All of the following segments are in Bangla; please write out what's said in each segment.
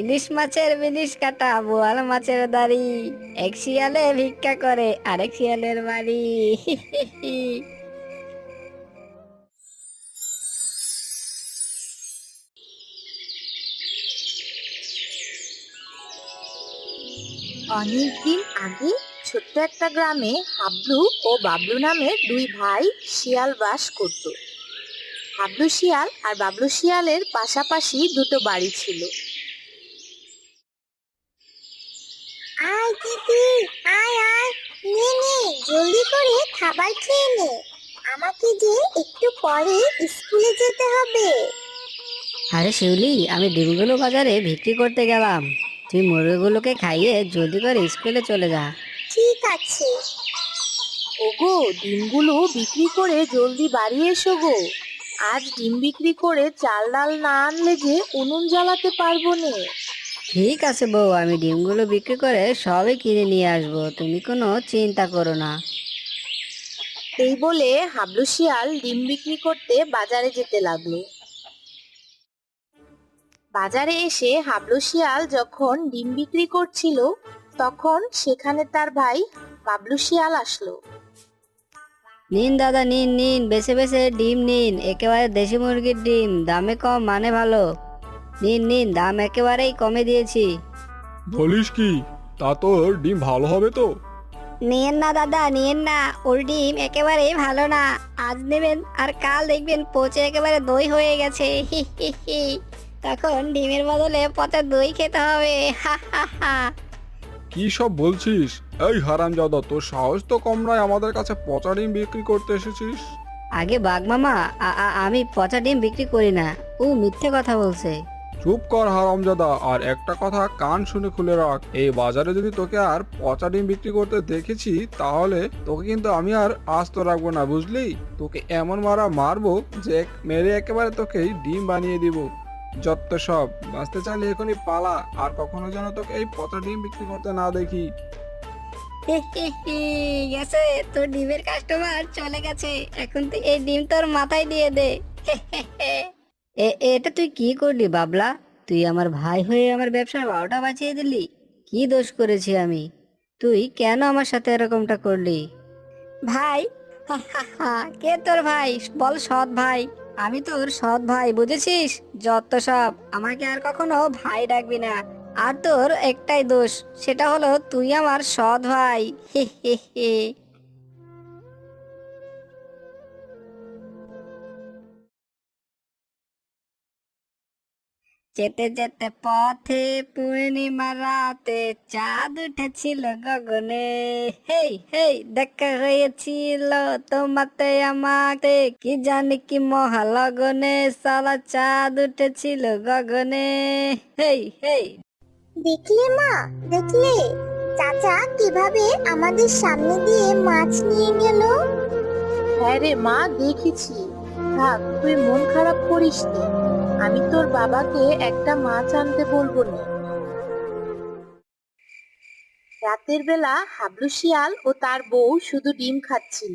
ইলিশ মাছের বিলিশ কাটা, বোয়াল মাছের দাড়ি। এক শিয়ালে ভিক্ষা করে, আরেক শিয়ালের বাড়ি। অনেকদিন আগে ছোট্ট একটা গ্রামে হাবলু ও বাবলু নামে দুই ভাই শিয়াল বাস করত। হাবলু শিয়াল আর বাবলু শিয়ালের পাশাপাশি দুটো বাড়ি ছিল। আয় দিদি আয় আয়। নে নে জলদি করে খাবার খেয়ে নে। আমাকে যে একটু পরে স্কুলে যেতে হবে। আরে শিউলি আমি ডিমগুলো বাজারে বিক্রি করতে গেলাম। তুই মুরগিগুলোকে খাইয়ে জলদি করে স্কুলে চলে যা। ঠিক আছে। ওগো ডিমগুলো বিক্রি করে জলদি বাড়ি এসো গো। আজ ডিম বিক্রি করে চাল ডাল না আনলে যে উনুন জ্বালাতে পারব নে। ঠিক আছে বউ আমি ডিমগুলো বিক্রি করে সবই কিনে নিয়ে আসব তুমি কোনো চিন্তা করো না। এই বলে হাবলু শিয়াল ডিম বিক্রি করতে বাজারে যেতে লাগল। বাজারে এসে হাবলু শিয়াল যখন ডিম বিক্রি করছিল তখন সেখানে তার ভাই বাবলু শিয়াল আসলো। নিন দাদা নিন নিন বেছে বেছে ডিম নিন একেবারে দেশি মুরগির ডিম দামে কম মানে ভালো। নিন নিন দাম একেবারেই কমে দিয়েছি। বলিস কি? তা তোর ডিম ভালো হবে তো? নিয়েন না দাদা নিয়েন না। ওর ডিম একেবারেই ভালো না। আজ নেবেন আর কাল দেখবেন পচে একেবারে দই হয়ে গেছে। হি হি হি। তখন ডিমের বদলে পচা দই খেতে হবে। হা হা হা। কি সব বলছিস? এই হারামজাদা তোর সাহস তো কম নয় আমাদের কাছে পচা ডিম বিক্রি করতে এসেছিস? আগে বাঘ মামা আ- আ- আমি পচা ডিম বিক্রি করি না। ও মিথ্যে কথা বলছে। চুপ কর হারামজাদা, আর একটা কথা কান শুনে খুলে রাখ। এই বাজারে যদি তোকে আর পচা ডিম বিক্রি করতে দেখেছি, তাহলে তোকে কিন্তু আমি আর আস্ত রাখব না, বুঝলি? তোকে এমন মারা মারবো যে মেরে একেবারে তোকে ডিম বানিয়ে দিব। যত সব, বাঁচতে চাইলে এখনই পালা, আর কখনো যেন তোকে এই পচা ডিম বিক্রি করতে না দেখি। তোর ডিমের কাস্টমার চলে গেছে, এখন তুই এই ডিম তোর মাথায় দিয়ে দে। এটা তুই কি করলি, বাবলা? তুই আমার ভাই হয়ে আমার ব্যবসার বারোটা বাঁচিয়ে দিলি। কি দোষ করেছি আমি? তুই কেন আমার সাথে এরকমটা করলি? ভাই কে তোর ভাই? বল, সৎ ভাই। আমি তোর সৎ ভাই, বুঝেছিস? যত সব। আমাকে আর কখনো ভাই ডাকবি না। আর তোর একটাই দোষ, সেটা হলো তুই আমার সৎ ভাই। হে হে হে। যেতে যেতে পথে পূর্ণিমা রাতে চাঁদ উঠেছিল গগনে। হেই হেই দেখা হয়েছিল তোমাতে আমাতে কি জানি কি মহালগনে সালা চাঁদ উঠেছিল গগনে। হেই হেই। দেখলে মা দেখলে। চাচা কীভাবে আমাদের সামনে দিয়ে মাছ নিয়ে গেল? হ্যাঁ রে মা দেখেছি। থাক তুই মন খারাপ করিস নি। আমি তোর বাবাকে একটা মাছ আনতে বলব না। রাতের বেলা হাবলু শিয়াল ও তার বউ শুধু ডিম খাচ্ছিল।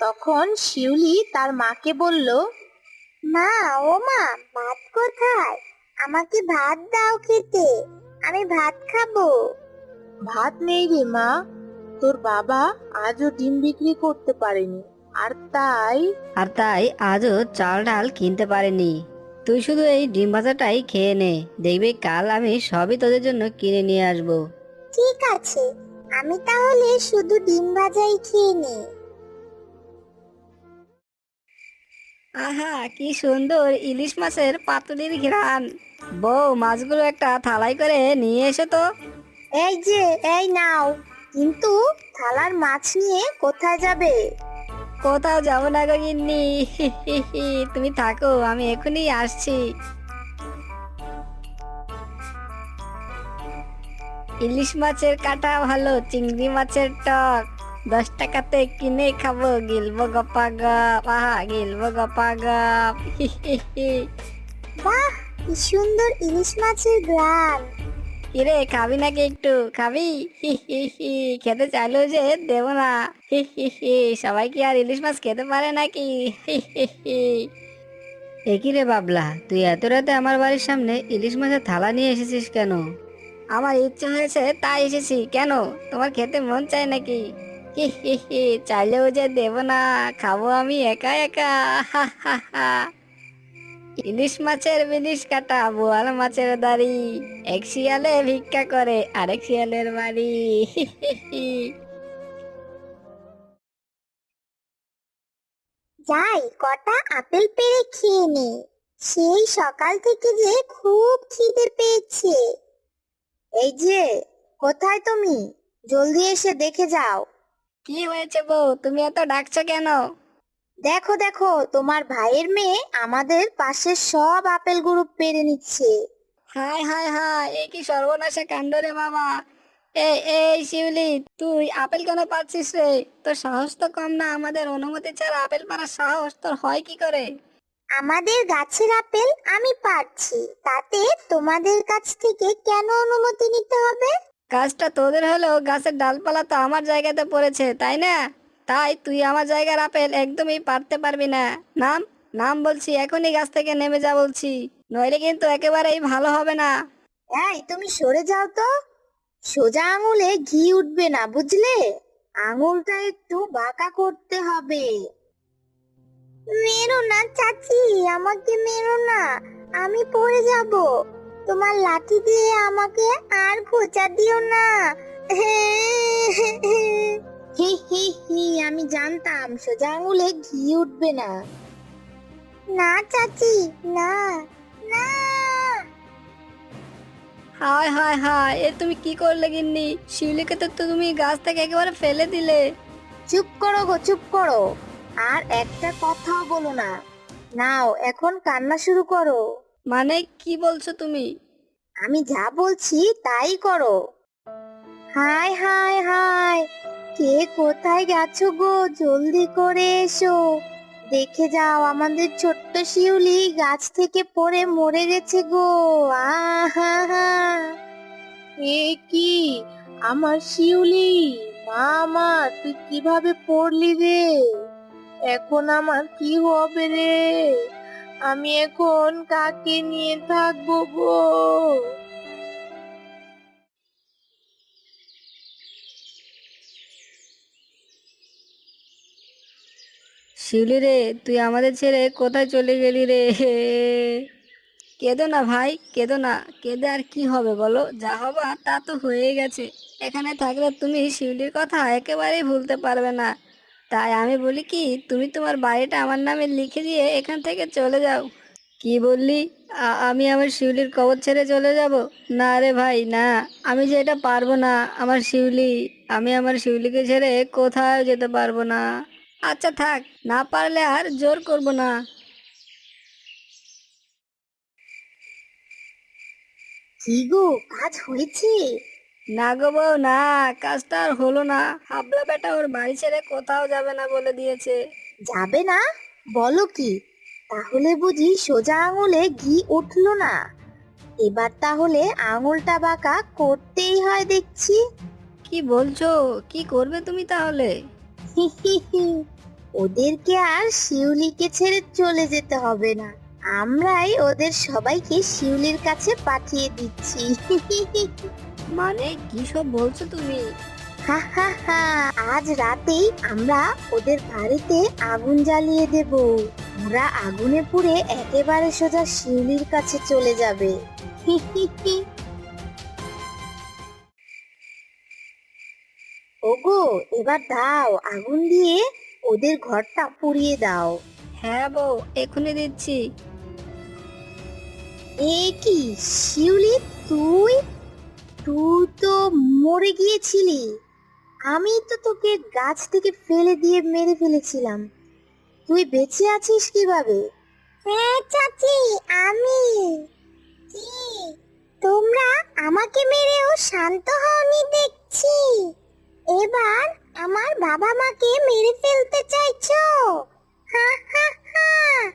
তখন শিউলি তার মাকে বলল মা ও মা ভাত কোথায়? আমাকে ভাত দাও খেতে আমি ভাত খাব। ভাত নেই রে মা তোর বাবা আজও ডিম বিক্রি করতে পারেনি আর তাই আর তাই আজও চাল ডাল কিনতে পারেনি। তুই শুধু এই ডিম ভাজাটাই খেয়ে নে। দেখবি কাল আমি সবই তোদের জন্য কিনে নিয়ে আসব। ঠিক আছে। আমি তাহলে শুধু ডিম ভাজাই খেয়ে নিই আহা কি সুন্দর ইলিশ মাছের পাতুলির ঘ্রাণ। বউ মাছগুলো একটা থালাই করে নিয়ে এসো তো। এই যে এই নাও। কিন্তু থালার মাছ নিয়ে কোথায় যাবে? কোথাও যাব না গো গিন্নি। তুমি থাকো, আমি এখনই আসছি। ইলিশ মাছের কাটা ভালো, চিংড়ি মাছের টক। দশ টাকাতে কিনে খাব, গিলবো গপা গপ, আহা, গিলবো গপা গপ। বাহ, কি সুন্দর ইলিশ মাছের গ্রাম। কিরে খাবি নাকি একটু? খাবি? খেতে চাইলেও যে দেবো না। সবাই কি আর ইলিশ মাছ খেতে পারে নাকি? একই রে বাবলা তুই এত রাতে আমার বাড়ির সামনে ইলিশ মাছের থালা নিয়ে এসেছিস কেন? আমার ইচ্ছে হয়েছে তাই এসেছি। কেন? তোমার খেতে মন চায় নাকি? চাইলেও যে দেব না খাব আমি একা একা। হা হা হা। ইলিশ মাছের বিলিশ কাটা বোয়াল মাছের দাড়ি। এক শিয়ালে ভিক্ষা করে আরেক শিয়ালের বাড়ি। যাই কটা আপেল পেড়ে খেয়ে নে। সেই সকাল থেকে যে খুব খিদে পেয়েছে। এই যে কোথায় তুমি? জলদি এসে দেখে যাও। কি হয়েছে বউ? তুমি এত ডাকছো কেন? দেখো দেখো তোমার ভাইয়ের মেয়ে আমাদের পাশের সব আপেল আপেলগুলো পেরে নিচ্ছে। হায় হায় হায় এ কি সর্বনাশা কাণ্ড রে বাবা। এই এই শিউলি তুই আপেল কেন পাচ্ছিস রে? তোর সাহস তো কম না আমাদের অনুমতি ছাড়া আপেল পাড়ার সাহস তোর হয় কি করে? আমাদের গাছের আপেল আমি পারছি তাতে তোমাদের কাছ থেকে কেন অনুমতি নিতে হবে? গাছটা তোদের হলেও গাছের ডালপালা তো আমার জায়গাতে পড়েছে তাই না? তাই তুই আমার জায়গার আপেল একদমই পারতে পারবি না। নাম নাম বলছি, এখনই গাছ থেকে নেমে যা বলছি। নইলে কিন্তু একেবারেই ভালো হবে না। এই, তুমি সরে যাও তো। সোজা আঙুলে ঘি উঠবে না, বুঝলে? আঙুলটা একটু বাঁকা করতে হবে। মেরো না, চাচি, আমাকে মেরো না। আমি পড়ে যাব। তোমার লাঠি দিয়ে আমাকে আর খোঁচা দিও না। হি হি হি আমি জানতাম সোজা আঙুলে ঘি উঠবে না। না চাচি না না। হায় হায় হায় এ তুমি কি করলে গিন্নি? শিউলিকে তো তুমি গাছ থেকে একেবারে ফেলে দিলে। চুপ করো গো চুপ করো। আর একটা কথাও বলো না। নাও এখন কান্না শুরু করো। মানে কি বলছো তুমি? আমি যা বলছি তাই করো। High high high. কে কোথায় গেছো গো? জলদি করে এসো। দেখে যাও, আমাদের ছোট্ট শিউলি গাছ থেকে পড়ে মরে গেছে গো। আহা হা এ কি? আমার শিউলি? মা আমার তুই কীভাবে পড়লি রে? এখন আমার কি হবে রে? আমি এখন কাকে নিয়ে থাকব গো? শিউলি রে, তুই আমাদের ছেড়ে কোথায় চলে গেলি রে? কেঁদো না ভাই, কেঁদো না। কেঁদে আর কি হবে বলো? যা হবার তা তো হয়ে গেছে। এখানে থাকলে তুমি শিউলির কথা একেবারেই ভুলতে পারবে না। তাই আমি বলি কি, তুমি তোমার বাড়িটা আমার নামে লিখে দিয়ে এখান থেকে চলে যাও। কি বললি? আমি আমার শিউলির কবর ছেড়ে চলে যাব? না রে ভাই, না। আমি যে এটা পারব না, আমার শিউলি। আমি আমার শিউলিকে ছেড়ে কোথাও যেতে পারব না। আচ্ছা থাক না পারলে আর জোর করব না। কি গো কাজ হয়েছে? না গো বউ না কাজটা আর হলো না। হাবলা বেটা ওর বাড়ি ছেড়ে কোথাও যাবে না বলে দিয়েছে। যাবে না? বলো কি? তাহলে বুঝি সোজা আঙুলে ঘি উঠল না। এবার তাহলে আঙুলটা বাঁকা করতেই হয় দেখছি। কি বলছো? কি করবে তুমি তাহলে? ওদেরকে আর শিউলিকে ছেড়ে চলে যেতে হবে না। আমরাই ওদের সবাইকে শিউলির কাছে পাঠিয়ে দিচ্ছি। মানে কি সব বলছো তুমি? হা হা হা আজ রাতেই আমরা ওদের বাড়িতে আগুন জ্বালিয়ে দেব। ওরা আগুনে পুড়ে একেবারে সোজা শিউলির কাছে চলে যাবে। ওগো এবার দাও আগুন দিয়ে ওদের ঘরটা পুড়িয়ে দাও। হ্যাঁ বউ এখনই দিচ্ছি। এ কি শিউলি তুই? তুই তো মরে গিয়েছিলি। আমি তো তোকে গাছ থেকে ফেলে দিয়ে মেরে ফেলেছিলাম। তুই বেঁচে আছিস কীভাবে? হ্যাঁ চাচি আমি। কি? তোমরা আমাকে মেরেও শান্ত হওনি দেখছি। এবার আমার বাবা মাকে মেরে ফেলতে চাইছো? হা হা হা।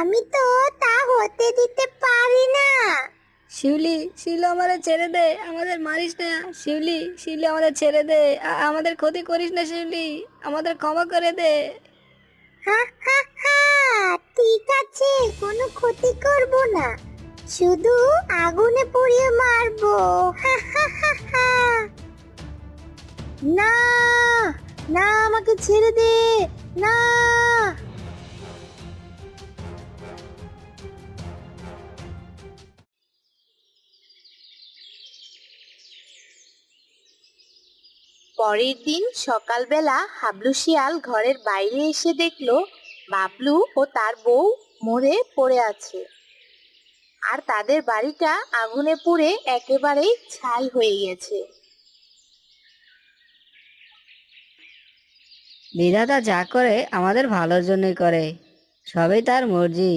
আমি তো তা হতে দিতে পারি না। শিউলি শিউলি আমাদের ছেড়ে দে আমাদের মারিস না। শিউলি শিউলি আমাদের ছেড়ে দে। আ- আমাদের ক্ষতি করিস না শিউলি আমাদের ক্ষমা করে দে। হা হা হা। ঠিক আছে কোনো ক্ষতি করব না। শুধু আগুনে পুড়িয়ে মারবো। হা হা হা হা। না না, আমাকে ছেড়ে দে, না। পরের দিন সকালবেলা হাবলু শিয়াল ঘরের বাইরে এসে দেখল বাবলু ও তার বউ মরে পড়ে আছে। আর তাদের বাড়িটা আগুনে পুড়ে একেবারেই ছাই হয়ে গেছে। বিধাতা যা করে আমাদের ভালোর জন্যই করে সবই তার মর্জি।